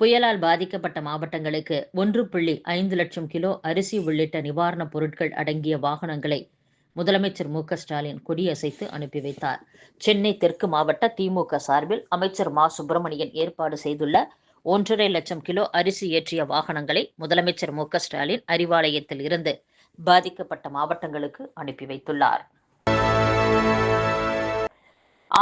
புயலால் பாதிக்கப்பட்ட மாவட்டங்களுக்கு ஒன்று புள்ளி ஐந்து லட்சம் கிலோ அரிசி உள்ளிட்ட நிவாரணப் பொருட்கள் அடங்கிய வாகனங்களை முதலமைச்சர் மு ஸ்டாலின் கொடியசைத்து அனுப்பி வைத்தார். சென்னை தெற்கு மாவட்ட திமுக சார்பில் அமைச்சர் மா. சுப்பிரமணியன் ஏற்பாடு செய்துள்ள ஒன்றரை லட்சம் கிலோ அரிசி ஏற்றிய வாகனங்களை முதலமைச்சர் மு. ஸ்டாலின் அறிவாலயத்தில் இருந்து பாதிக்கப்பட்ட மாவட்டங்களுக்கு அனுப்பி வைத்துள்ளார்.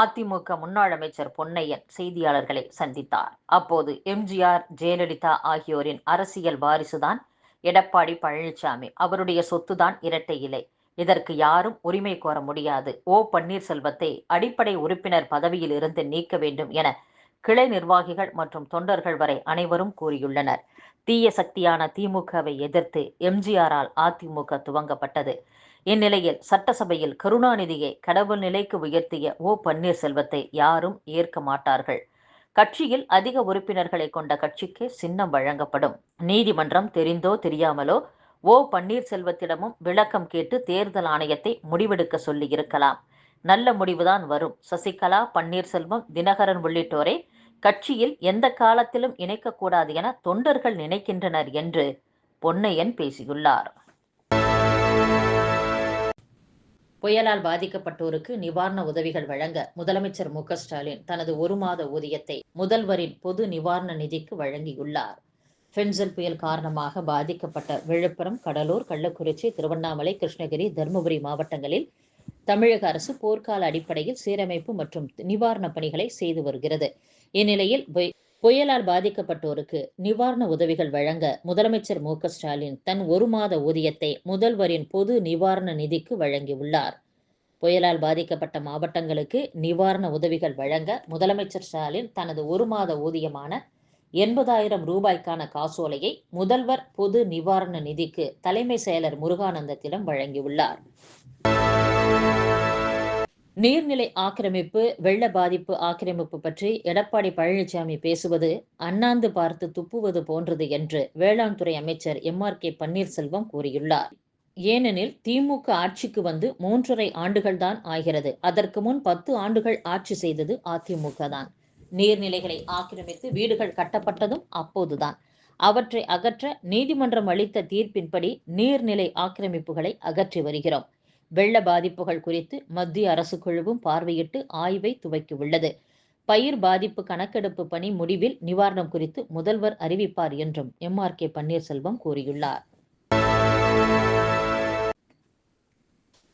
அதிமுக முன்னாள் அமைச்சர் பொன்னையன் செய்தியாளர்களை சந்தித்தார். அப்போது எம்ஜிஆர் ஜெயலலிதா ஆகியோரின் அரசியல் வாரிசுதான் எடப்பாடி பழனிசாமி அவருடைய சொத்துதான் இரட்டை இலை. இதற்கு யாரும் உரிமை கோர முடியாது. ஓ பன்னீர்செல்வத்தை அடிப்படை உறுப்பினர் பதவியில் இருந்து நீக்க வேண்டும் என கிளை நிர்வாகிகள் மற்றும் தொண்டர்கள் வரை அனைவரும் கூறியுள்ளனர். தீய சக்தியான திமுகவை எதிர்த்து எம்ஜிஆரால் அதிமுக துவங்கப்பட்டது. இந்நிலையில் சட்டசபையில் கருணாநிதியை கடவுள் நிலைக்கு உயர்த்திய ஓ பன்னீர்செல்வத்தை யாரும் ஏற்க மாட்டார்கள். கட்சியில் அதிக உறுப்பினர்களை கொண்ட கட்சிக்கு சின்னம் வழங்கப்படும். நீதிமன்றம் தெரிந்தோ தெரியாமலோ ஓ பன்னீர்செல்வத்திடமும் விளக்கம் கேட்டு தேர்தல் ஆணையத்தை முடிவெடுக்க சொல்லி இருக்கலாம். நல்ல முடிவுதான் வரும். சசிகலா பன்னீர்செல்வம் தினகரன் உள்ளிட்டோரை கட்சியில் எந்த காலத்திலும் இணைக்கக்கூடாது என தொண்டர்கள் நினைக்கின்றனர் என்று பொன்னையன் பேசியுள்ளார். புயலால் பாதிக்கப்பட்டோருக்கு நிவாரண உதவிகள் வழங்க முதலமைச்சர் மு ஸ்டாலின் தனது ஒரு மாத ஊதியத்தை முதல்வரின் பொது நிவாரண நிதிக்கு வழங்கியுள்ளார். பென்சல் புயல் காரணமாக பாதிக்கப்பட்ட விழுப்புரம் கடலூர் கள்ளக்குறிச்சி திருவண்ணாமலை கிருஷ்ணகிரி தருமபுரி மாவட்டங்களில் தமிழக அரசு போர்க்கால அடிப்படையில் சீரமைப்பு மற்றும் நிவாரணப் பணிகளை செய்து வருகிறது. இந்நிலையில் புயலால் பாதிக்கப்பட்டோருக்கு நிவாரண உதவிகள் வழங்க முதலமைச்சர் மு ஸ்டாலின் தன் ஒரு மாத ஊதியத்தை முதல்வரின் பொது நிவாரண நிதிக்கு வழங்கியுள்ளார். புயலால் பாதிக்கப்பட்ட மாவட்டங்களுக்கு நிவாரண உதவிகள் வழங்க முதலமைச்சர் ஸ்டாலின் தனது ஒரு மாத ஊதியமான எண்பதாயிரம் ரூபாய்க்கான காசோலையை முதல்வர் பொது நிவாரண நிதிக்கு தலைமை செயலர் முருகானந்தத்திடம் வழங்கியுள்ளார். நீர்நிலை ஆக்கிரமிப்பு வெள்ள பாதிப்பு ஆக்கிரமிப்பு பற்றி எடப்பாடி பழனிசாமி பேசுவது அண்ணாந்து பார்த்து துப்புவது போன்றது என்று வேளாண் துறை அமைச்சர் எம் ஆர் கே பன்னீர்செல்வம் கூறியுள்ளார். ஏனெனில் திமுக ஆட்சிக்கு வந்து மூன்றரை ஆண்டுகள் தான் ஆகிறது. அதற்கு முன் பத்து ஆண்டுகள் ஆட்சி செய்தது அதிமுக தான். நீர்நிலைகளை ஆக்கிரமித்து வீடுகள் கட்டப்பட்டதும் அப்போதுதான். அவற்றை அகற்ற நீதிமன்றம் அளித்த தீர்ப்பின்படி நீர்நிலை ஆக்கிரமிப்புகளை அகற்றி வருகிறோம். வெள்ள பாதிப்புகள் குறித்து மத்திய அரசு குழுவும் பார்வையிட்டு ஆய்வை துவக்கியுள்ளது. பயிர் பாதிப்பு கணக்கெடுப்பு பணி முடிவில் நிவாரணம் குறித்து முதல்வர் அறிவிப்பார் என்றும் எம். ஆர். கே. பன்னீர்செல்வம் கூறியுள்ளார்.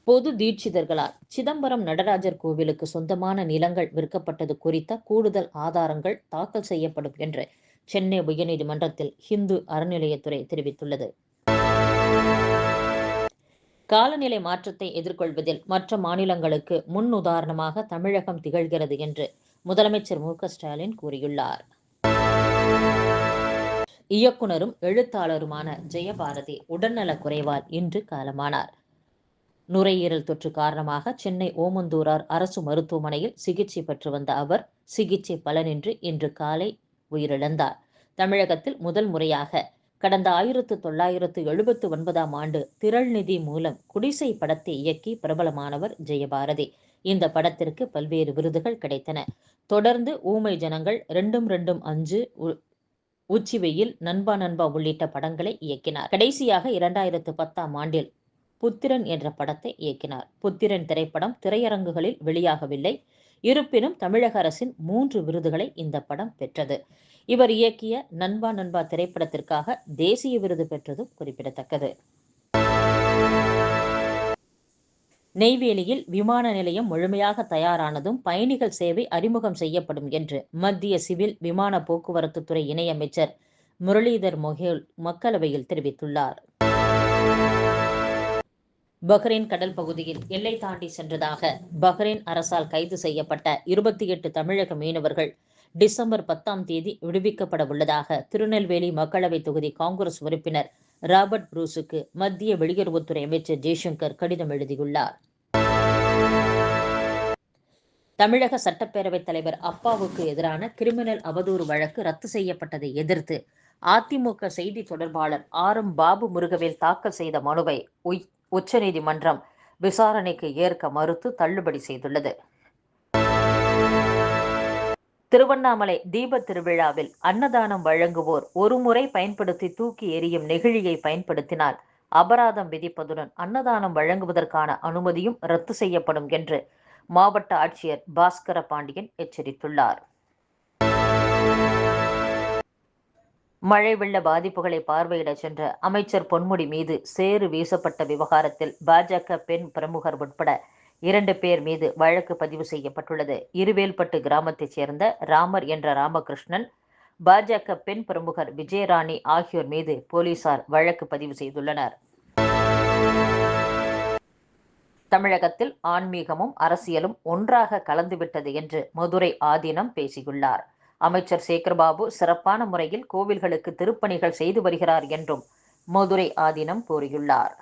பொது தீட்சிதர்களால் சிதம்பரம் நடராஜர் கோவிலுக்கு சொந்தமான நிலங்கள் விற்கப்பட்டது குறித்த கூடுதல் ஆதாரங்கள் தாக்கல் செய்யப்படும் என்று சென்னை உயர்நீதிமன்றத்தில் ஹிந்து அறநிலையத்துறை தெரிவித்துள்ளது. காலநிலை மாற்றத்தை எதிர்கொள்வதில் மற்ற மாநிலங்களுக்கு முன் உதாரணமாக தமிழகம் திகழ்கிறது என்று முதலமைச்சர் மு ஸ்டாலின் கூறியுள்ளார். இயக்குனரும் எழுத்தாளருமான ஜெயபாரதி உடல்நலக் குறைவால் இன்று காலமானார். நுரையீரல் தொற்று காரணமாக சென்னை ஓமந்தூரார் அரசு மருத்துவமனையில் சிகிச்சை பெற்று வந்த அவர் சிகிச்சை பலனின்றி இன்று காலை உயிரிழந்தார். தமிழகத்தில் முதல் முறையாக கடந்த ஆயிரத்து தொள்ளாயிரத்து எழுபத்து ஒன்பதாம் ஆண்டு திரள் நிதி மூலம் குடிசை படத்தை இயக்கி பிரபலமானவர் ஜெயபாரதி. இந்த படத்திற்கு பல்வேறு விருதுகள் கிடைத்தன. தொடர்ந்து ஊமை ஜனங்கள் ரெண்டும் ரெண்டும் அஞ்சு உச்சி வெயில் நண்பா நண்பா உள்ளிட்ட படங்களை இயக்கினார். கடைசியாக இரண்டாயிரத்து பத்தாம் ஆண்டில் புத்திரன் என்ற படத்தை இயக்கினார். புத்திரன் திரைப்படம் திரையரங்குகளில் வெளியாகவில்லை. இருப்பினும் தமிழக அரசின் மூன்று விருதுகளை இந்த படம் பெற்றது. இவர் இயக்கிய நண்பா நண்பா திரைப்படத்திற்காக தேசிய விருது பெற்றதும் குறிப்பிடத்தக்கது. நெய்வேலியில் விமான நிலையம் முழுமையாக தயாரானதும் பயணிகள் சேவை அறிமுகம் செய்யப்படும் என்று மத்திய சிவில் விமான போக்குவரத்து துறை இணையமைச்சர் முரளிதர் மொஹேல் மக்களவையில் தெரிவித்துள்ளார். பஹ்ரைன் கடல் பகுதியில் எல்லை தாண்டி சென்றதாக பஹ்ரைன் அரசால் கைது செய்யப்பட்ட இருபத்தி எட்டு தமிழக மீனவர்கள் டிசம்பர் பத்தாம் தேதி விடுவிக்கப்பட உள்ளதாக திருநெல்வேலி மக்களவை தொகுதி காங்கிரஸ் உறுப்பினர் ராபர்ட் புரூஸுக்கு மத்திய வெளியுறவுத்துறை அமைச்சர் ஜெய்சங்கர் கடிதம் எழுதியுள்ளார். தமிழக சட்டப்பேரவைத் தலைவர் அப்பாவுக்கு எதிரான கிரிமினல் அவதூறு வழக்கு ரத்து செய்யப்பட்டதை எதிர்த்து அதிமுக செய்தி தொடர்பாளர் ஆர் எம் பாபு முருகவேல் தாக்கல் செய்த மனுவை உச்சநீதிமன்றம் விசாரணைக்கு ஏற்க மறுத்து தள்ளுபடி செய்துள்ளது. திருவண்ணாமலை தீபத் திருவிழாவில் அன்னதானம் வழங்குவோர் ஒருமுறை பயன்படுத்தி தூக்கி எறியும் நெகிழியை பயன்படுத்தினால் அபராதம் விதிப்பதுடன் அன்னதானம் வழங்குவதற்கான அனுமதியும் ரத்து செய்யப்படும் என்று மாவட்ட ஆட்சியர் பாஸ்கர பாண்டியன் எச்சரித்துள்ளார். மழை வெள்ள பாதிப்புகளை பார்வையிட சென்ற அமைச்சர் பொன்முடி மீது சேறு வீசப்பட்ட விவகாரத்தில் பாஜக பெண் பிரமுகர் உட்பட இரண்டு பேர் மீது வழக்கு பதிவு செய்யப்பட்டுள்ளது. இருவேல்பட்டு கிராமத்தைச் சேர்ந்த ராமர் என்ற ராமகிருஷ்ணன் பாஜக பெண் பிரமுகர் விஜயராணி ஆகியோர் மீது போலீசார் வழக்கு பதிவு செய்துள்ளனர். தமிழகத்தில் ஆன்மீகமும் அரசியலும் ஒன்றாக கலந்துவிட்டது என்று மதுரை ஆதீனம் பேசியுள்ளார். அமைச்சர் சேகர்பாபு சிறப்பான முறையில் கோவில்களுக்கு திருப்பணிகள் செய்து வருகிறார் என்றும் மதுரை ஆதீனம் கூறியுள்ளார்.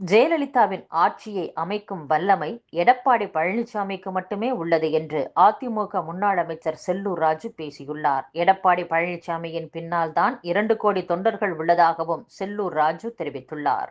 ஜெயலலிதாவின் ஆட்சியை அமைக்கும் வல்லமை எடப்பாடி பழனிசாமிக்கு மட்டுமே உள்ளது என்று அதிமுக முன்னாள் அமைச்சர் செல்லூர் ராஜு பேசியுள்ளார். எடப்பாடி பழனிசாமியின் பின்னால் தான் இரண்டு கோடி தொண்டர்கள் உள்ளதாகவும் செல்லூர் ராஜு தெரிவித்துள்ளார்.